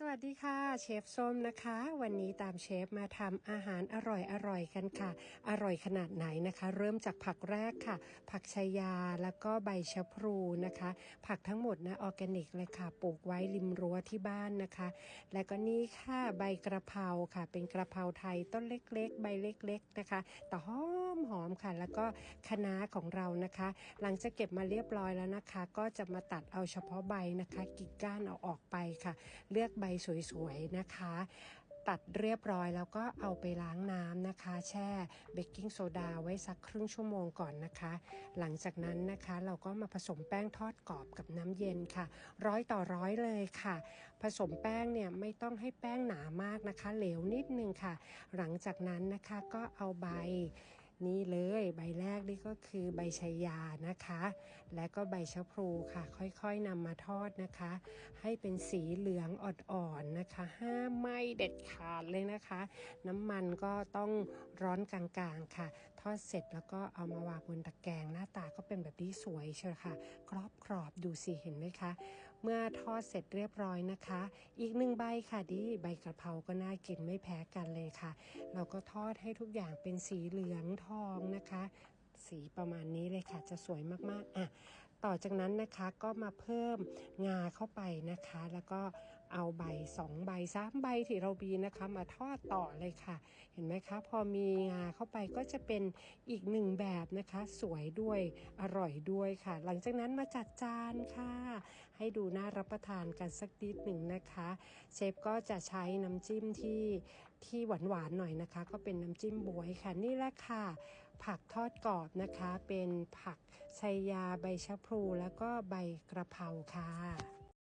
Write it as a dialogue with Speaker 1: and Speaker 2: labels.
Speaker 1: สวัสดีค่ะเชฟส้มนะคะ วันนี้ตามเชฟมาทำอาหารอร่อยอร่อยกันค่ะ อร่อยขนาดไหนนะคะ เริ่มจากผักแรกค่ะ ผักชายาแล้วก็ใบชะพลูนะคะ ผักทั้งหมดนะออร์แกนิกเลยค่ะปลูกไว้ริมรั้วที่บ้านนะคะ และก็นี่ค่ะใบกระเพราค่ะ เป็นกระเพราไทยต้นเล็ก ๆ ใบเล็ก ๆนะคะแต่หอมหอมค่ะ แล้วก็คะน้าของเรานะคะ หลังจากเก็บมาเรียบร้อยแล้วนะคะ ก็จะมาตัดเอาเฉพาะใบนะคะกิ่งก้านเอาออกไปค่ะ เลือกใบสวยๆนะคะ ตัดเรียบร้อยแล้วก็เอาไปล้างน้ำนะคะ แช่เบกกิ้งโซดาไว้สักครึ่งชั่วโมงก่อนนะคะ หลังจากนั้นนะคะเราก็มาผสมแป้งทอดกรอบกับน้ำเย็นค่ะ ร้อยต่อร้อยเลยค่ะ ผสมแป้งเนี่ยไม่ต้องให้แป้งหนามากนะคะ เหลวนิดนึงค่ะ หลังจากนั้นนะคะก็เอาใบ นี่เลยใบแรกนี่ก็คือใบชายานะคะ และก็ใบชะพลูค่ะ ค่อยๆนำมาทอดนะคะ ให้เป็นสีเหลืองอ่อนๆนะคะ ห้ามไหม้เด็ดขาดเลยนะคะ น้ำมันก็ต้องร้อนกลางๆค่ะ ทอดเสร็จแล้วก็เอามาวางบนตะแกรงหน้าตาก็เป็นแบบนี้สวยเชียวค่ะกรอบกรอบๆดูสิเห็นไหมคะ เมื่อทอดเสร็จเรียบร้อยนะคะ อีกหนึ่งใบค่ะดีใบกระเพราก็น่ากินไม่แพ้กันเลยค่ะ เราก็ทอดให้ทุกอย่างเป็นสีเหลืองทองนะคะ สีประมาณนี้เลยค่ะจะสวยมากๆอะ ต่อจากนั้นนะคะก็มาเพิ่มงาเข้าไปนะคะ แล้วก็เอาใบสองใบสามใบที่เราบีนะคะ มาทอดต่อเลยค่ะ เห็นไหมคะ พอมีงาเข้าไปก็จะเป็นอีกหนึ่งแบบนะคะ สวยด้วยอร่อยด้วยค่ะ หลังจากนั้นมาจัดจานค่ะ ให้ดูน่ารับประทานกันสักนิดหนึ่งนะคะ เชฟก็จะใช้น้ำจิ้มที่ที่หวานๆหน่อยนะคะ ก็เป็นน้ำจิ้มบวยค่ะนี่แหละค่ะ ผักทอดกรอบนะคะ เป็นผักชายาใบชะพลูแล้วก็ใบกระเพราค่ะ